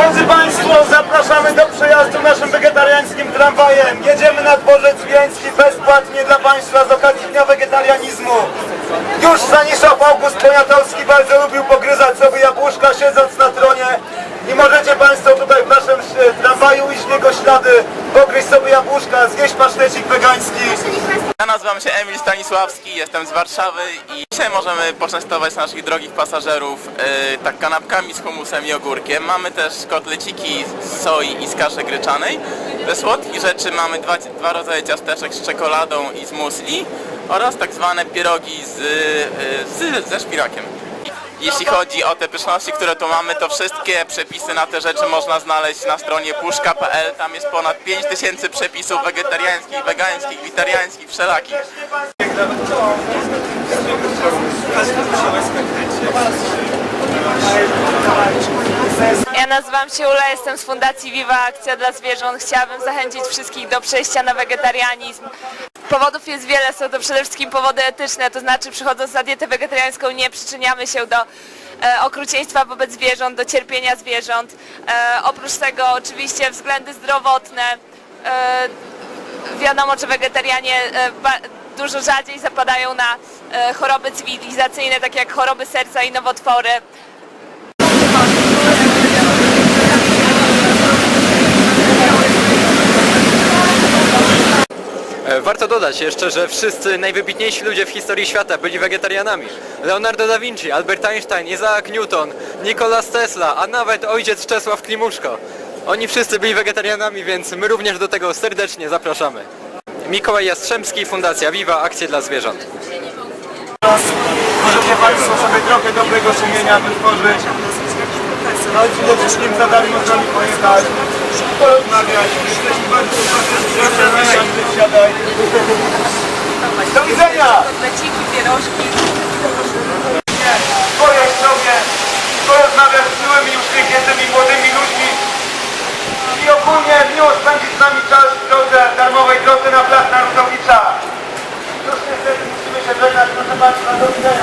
Drodzy Państwo, zapraszamy do przejazdu naszym wegetariańskim tramwajem. Jedziemy na dworzec Wieński bezpłatnie dla Państwa z okazji Dnia Wegetarianizmu. Już Stanisław August Poniatowski bardzo lubił pogryzać sobie jabłuszka siedząc na tronie. I możecie Państwo tutaj w naszym e, tramwaju ślady, pogryźć sobie jabłuszka, zjeść pasztecik wegański. Ja nazywam się Emil Stanisławski, jestem z Warszawy i dzisiaj możemy poczęstować naszych drogich pasażerów e, tak kanapkami z humusem i ogórkiem. Mamy też kotleciki z soi i z kaszy gryczanej. Ze słodkich rzeczy mamy dwa, dwa rodzaje ciasteczek z czekoladą i z musli oraz tak zwane pierogi z, e, z, ze szpinakiem. Jeśli chodzi o te pyszności, które tu mamy, to wszystkie przepisy na te rzeczy można znaleźć na stronie puszka.pl. Tam jest ponad 5000 przepisów wegetariańskich, wegańskich, witariańskich, wszelakich. Ja nazywam się Ula, jestem z Fundacji Viva Akcja dla Zwierząt. Chciałabym zachęcić wszystkich do przejścia na wegetarianizm. Powodów jest wiele, są to przede wszystkim powody etyczne, to znaczy przychodząc na dietę wegetariańską nie przyczyniamy się do e, okrucieństwa wobec zwierząt, do cierpienia zwierząt. E, oprócz tego oczywiście względy zdrowotne. E, wiadomo, że wegetarianie dużo rzadziej zapadają na choroby cywilizacyjne, takie jak choroby serca i nowotwory. Dodać jeszcze, że wszyscy najwybitniejsi ludzie w historii świata byli wegetarianami. Leonardo da Vinci, Albert Einstein, Isaac Newton, Nikolas Tesla, a nawet ojciec Czesław Klimuszko. Oni wszyscy byli wegetarianami, więc my również do tego serdecznie zapraszamy. Mikołaj Jastrzębski, Fundacja Viva, Akcje dla Zwierząt. Możecie Państwo sobie trochę dobrego sumienia wytworzyć. No i przede wszystkim za darmo z nami pojechać, porozmawiać. Jesteśmy bardzo Proszę, siadaj. Do widzenia! Kotleciki, pierożki. Pojedź sobie, porozmawiać z miłymi, uśmiechniętymi młodymi ludźmi i ogólnie miło spędzić z nami czas w drodze, darmowej drodze na plac Narodowicza. Już niestety musimy się żegnać, proszę Państwa, do widzenia.